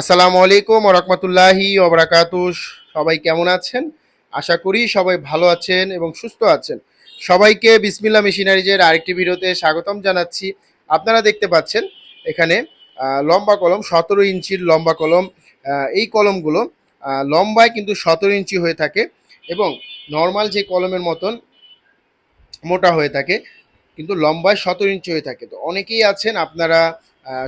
আসসালামু আলাইকুম রহমতুল্লাহি ওবরাকাতু সবাই কেমন আছেন? আশা করি সবাই ভালো আছেন এবং সুস্থ আছেন। সবাইকে বিসমিল্লা মেশিনারিজের আরেকটি ভিডিওতে স্বাগতম জানাচ্ছি। আপনারা দেখতে পাচ্ছেন এখানে লম্বা কলম, সতেরো ইঞ্চির লম্বা কলম এই কলমগুলো লম্বায় কিন্তু সতেরো ইঞ্চি হয়ে থাকে এবং নর্মাল যে কলমের মতন মোটা হয়ে থাকে, কিন্তু লম্বায় সতেরো ইঞ্চি হয়ে থাকে। তো অনেকেই আছেন, আপনারা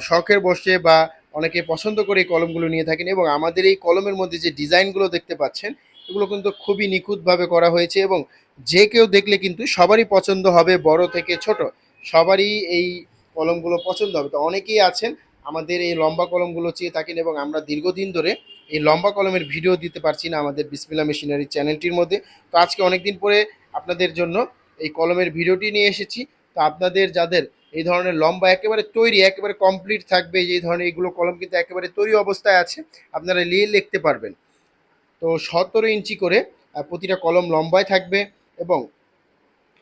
শখের বসে বা অনেকে পছন্দ করে এই কলমগুলো নিয়ে থাকেন এবং আমাদের এই কলমের মধ্যে যে ডিজাইনগুলো দেখতে পাচ্ছেন, এগুলো কিন্তু খুবই নিখুঁতভাবে করা হয়েছে এবং যে কেউ দেখলে কিন্তু সবারই পছন্দ হবে বড় থেকে ছোট। সবারই এই কলমগুলো পছন্দ হবে। তো অনেকেই আছেন, আমাদের এই লম্বা কলমগুলো চেয়ে থাকেন এবং আমরা দীর্ঘদিন ধরে এই লম্বা কলমের ভিডিও দিতে পারছি না আমাদের বিসমিল্লা মেশিনারি চ্যানেলটির মধ্যে। তো আজকে অনেকদিন পরে আপনাদের জন্য এই কলমের ভিডিওটি নিয়ে এসেছি। তো আপনাদের যাদের এই ধরনের লম্বা একেবারে তৈরি, একেবারে কমপ্লিট থাকবে এই ধরনের এইগুলো কলম কিন্তু একেবারে তৈরি অবস্থায় আছে, আপনারা নিয়ে লিখতে পারবেন। তো সতেরো ইঞ্চি করে প্রতিটা কলম লম্বায় থাকবে এবং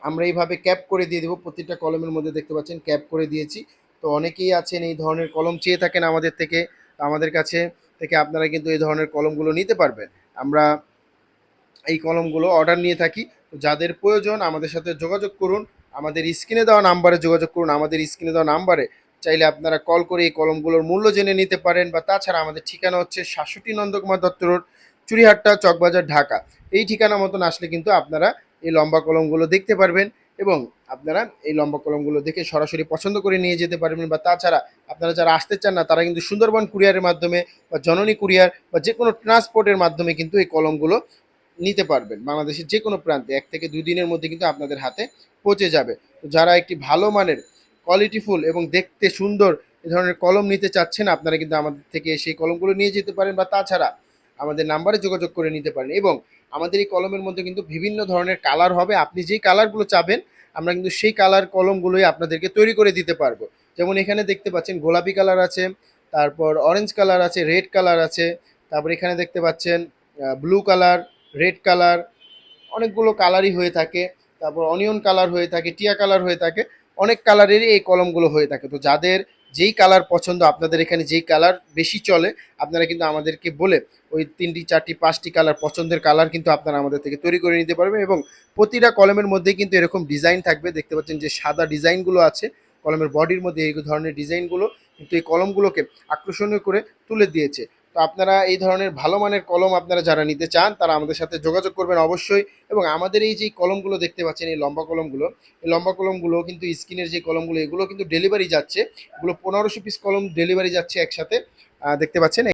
আমরা এইভাবে ক্যাপ করে দিয়ে দেবো, প্রতিটা কলমের মধ্যে দেখতে পাচ্ছেন ক্যাপ করে দিয়েছি। তো অনেকেই আছেন এই ধরনের কলম চেয়ে থাকেন আমাদের থেকে, আমাদের কাছে থেকে আপনারা কিন্তু এই ধরনের কলমগুলো নিতে পারবেন। আমরা এই কলমগুলো অর্ডার নিয়ে থাকি যাদের প্রয়োজন আমাদের সাথে যোগাযোগ করুন আমাদের স্ক্রিনে দেওয়া নাম্বারে যোগাযোগ করুন, আমাদের স্ক্রিনে দেওয়া নাম্বারে চাইলে আপনারা কল করে এই কলমগুলোর মূল্য জেনে নিতে পারেন বা তাছাড়া আমাদের ঠিকানা হচ্ছে সাতষট্টি নন্দকুমার দত্ত রোড, চুরিহাট্টা, চকবাজার, ঢাকা। এই ঠিকানা মতন আসলে কিন্তু আপনারা এই লম্বা কলমগুলো দেখতে পারবেন এবং আপনারা এই লম্বা কলমগুলো দেখে সরাসরি পছন্দ করে নিয়ে যেতে পারবেন বা তাছাড়া আপনারা যারা আসতে চান না, তারা কিন্তু সুন্দরবন কুরিয়ারের মাধ্যমে বা জননী কুরিয়ার বা যে কোনো ট্রান্সপোর্টের মাধ্যমে কিন্তু এই কলমগুলো নিতে পারবেন বাংলাদেশের যে কোনো প্রান্তে। এক থেকে দুই দিনের মধ্যে কিন্তু আপনাদের হাতে পৌঁছে যাবে। তো যারা একটি ভালো মানের কোয়ালিটিফুল এবং দেখতে সুন্দর এ ধরনের কলম নিতে চাচ্ছেন, আপনারা কিন্তু আমাদের থেকে সেই কলমগুলো নিয়ে যেতে পারেন বা তাছাড়া আমাদের নাম্বারে যোগাযোগ করে নিতে পারেন এবং আমাদের এই কলমের মধ্যে কিন্তু বিভিন্ন ধরনের কালার হবে। আপনি যেই কালারগুলো চাবেন, আমরা কিন্তু সেই কালার কলমগুলোই আপনাদেরকে তৈরি করে দিতে পারব। যেমন এখানে দেখতে পাচ্ছেন গোলাপি কালার আছে, তারপর অরেঞ্জ কালার আছে রেড কালার আছে, তারপর এখানে দেখতে পাচ্ছেন ব্লু কালার রেড কালার অনেকগুলো কালারই হয়ে থাকে। তারপর অনিয়ন কালার হয়ে থাকে, টিয়া কালার হয়ে থাকে। অনেক কালারেরই এই কলমগুলো হয়ে থাকে। তো যাদের যেই কালার পছন্দ, আপনাদের এখানে যেই কালার বেশি চলে, আপনারা কিন্তু আমাদেরকে বলে ওই তিনটি, চারটি, পাঁচটি কালার পছন্দের কালার কিন্তু আপনারা আমাদের থেকে তৈরি করে নিতে পারবেন এবং প্রতিটা কলমের মধ্যে কিন্তু এরকম ডিজাইন থাকবে। দেখতে পাচ্ছেন যে সাদা ডিজাইনগুলো আছে, কলমের বডির মধ্যে এই ধরনের ডিজাইনগুলো কিন্তু এই কলমগুলোকে আকর্ষণীয় করে তুলে দিয়েছে। তো আপনারা এই ধরনের ভালো মানের কলম আপনারা যারা নিতে চান, তারা আমাদের সাথে যোগাযোগ করবেন অবশ্যই। এবং আমাদের এই যে কলমগুলো দেখতে পাচ্ছেন, এই লম্বা কলমগুলো, এই লম্বা কলমগুলো কিন্তু স্কিনের যে কলমগুলো, এগুলো কিন্তু ডেলিভারি যাচ্ছে। এগুলো পনেরোশো পিস কলম ডেলিভারি যাচ্ছে একসাথে। দেখতে পাচ্ছেন